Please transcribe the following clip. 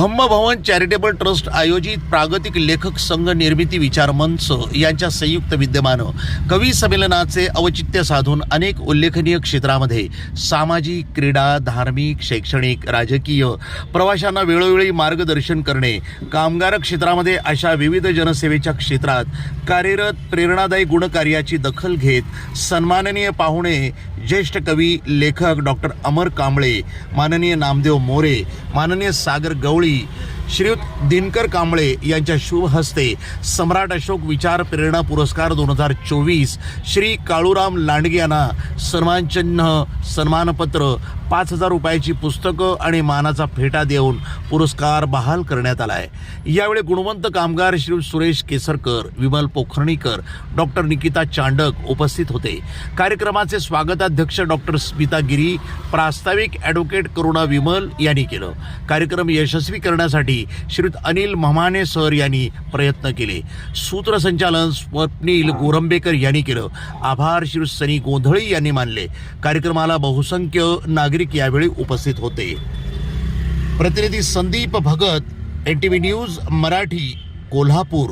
धम्मभवन charitable trust आयोजित प्रागतिक लेखक संघ निर्मिती विचार मंच यांच्या संयुक्त विद्यमानं कवी संमेलनाचे औचित्य साधून अनेक उल्लेखनीय क्षेत्रामध्ये सामाजिक क्रीडा धार्मिक शैक्षणिक राजकीय प्रवाशांना वेळोवेळी मार्गदर्शन करणे कामगार क्षेत्रामध्ये अशा विविध जनसेवेच्या क्षेत्रात कार्यरत प्रेरणादायी गुणकार्याची दखल घेत सन्माननीय पाहुणे ज्येष्ठ कवी लेखक डॉक्टर अमर कांबळे माननीय नामदेव मोरे माननीय सागर गवळी Lee. श्रीयुत दिनकर कांबळे यांच्या शुभ हस्ते सम्राट अशोक विचार प्रेरणा पुरस्कार दोन हजार चोवीस. श्री काळूराम लांडगे यांना सन्मानचिन्ह सन्मानपत्र पाच हजार रुपयाची पुस्तकं आणि मानाचा फेटा देऊन पुरस्कार बहाल करण्यात आला आहे यावेळी गुणवंत कामगार श्री सुरेश केसरकर विमल पोखर्णीकर डॉक्टर निकिता चांडक उपस्थित होते. कार्यक्रमाचे स्वागताध्यक्ष डॉक्टर स्मिता गिरी प्रास्ताविक ॲडव्होकेट करुणा विमल यांनी केलं. कार्यक्रम यशस्वी करण्यासाठी करण्यासाठी श्रीयुत अनिल ममाने सर यांनी प्रयत्न केले. सूत्रसंचालन स्वप्नील गोरंबेकर यांनी केलं. आभार श्री सनी गोंधळी यांनी मानले. कार्यक्रमाला बहुसंख्य नागरिक यावेळी उपस्थित होते. प्रतिनिधी Sandeep Bhagat N T V news Marathi Kolhapur.